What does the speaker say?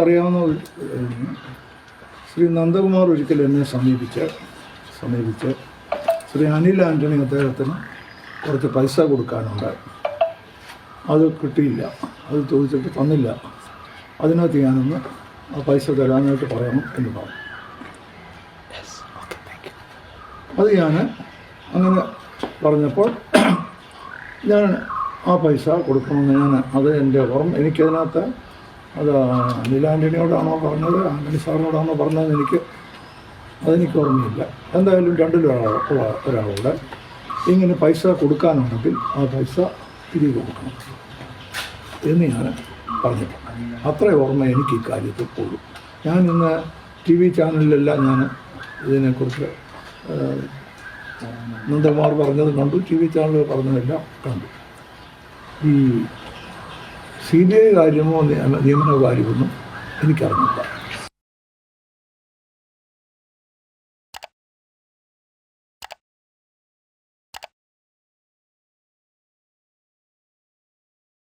അറിയാവുന്ന ശ്രീ നന്ദകുമാർ ഒരിക്കൽ എന്നെ സമീപിച്ച് സമീപിച്ച് ശ്രീ അനിൽ ആന്റണി അദ്ദേഹത്തിന് കുറച്ച് പൈസ കൊടുക്കാനുണ്ട്. അത് കിട്ടിയില്ല. അത് ചോദിച്ചിട്ട് തന്നില്ല. അതിനകത്ത് ഞാനൊന്ന് ആ പൈസ തരാനായിട്ട് പറയണം എന്ന് പറഞ്ഞു. അത് ഞാൻ അങ്ങനെ പറഞ്ഞപ്പോൾ ഞാൻ ആ പൈസ കൊടുക്കണമെന്ന് ഞാൻ അത് എന്റെ ഓർമ്മ എനിക്കതിനകത്ത് അത് അനിൽ ആന്റണിയോടാണോ പറഞ്ഞത്? ആന്റണി സാറിനോടാണോ പറഞ്ഞതെന്ന് എനിക്ക് അതെനിക്ക് ഓർമ്മയില്ല. എന്തായാലും രണ്ടിലൊരാൾ ഒരാളുടെ ഇങ്ങനെ പൈസ കൊടുക്കാനുണ്ടെങ്കിൽ ആ പൈസ തിരികെ കൊടുക്കണം എന്ന് ഞാൻ പറഞ്ഞിട്ടുണ്ട്. അത്ര ഓർമ്മ എനിക്ക് ഇക്കാര്യത്തിൽ ഉള്ളൂ. ഞാൻ ഇന്ന് ടി വി ചാനലിലെല്ലാം ഞാൻ ഇതിനെക്കുറിച്ച് നന്ദകുമാർ പറഞ്ഞത് കണ്ടു ടി വി ചാനലുകൾ പറഞ്ഞതെല്ലാം കണ്ടു. ഈ സി ബി ഐ കാര്യമോ നിയമ- നിയമന കാര്യമൊന്നും എനിക്കറിഞ്ഞില്ല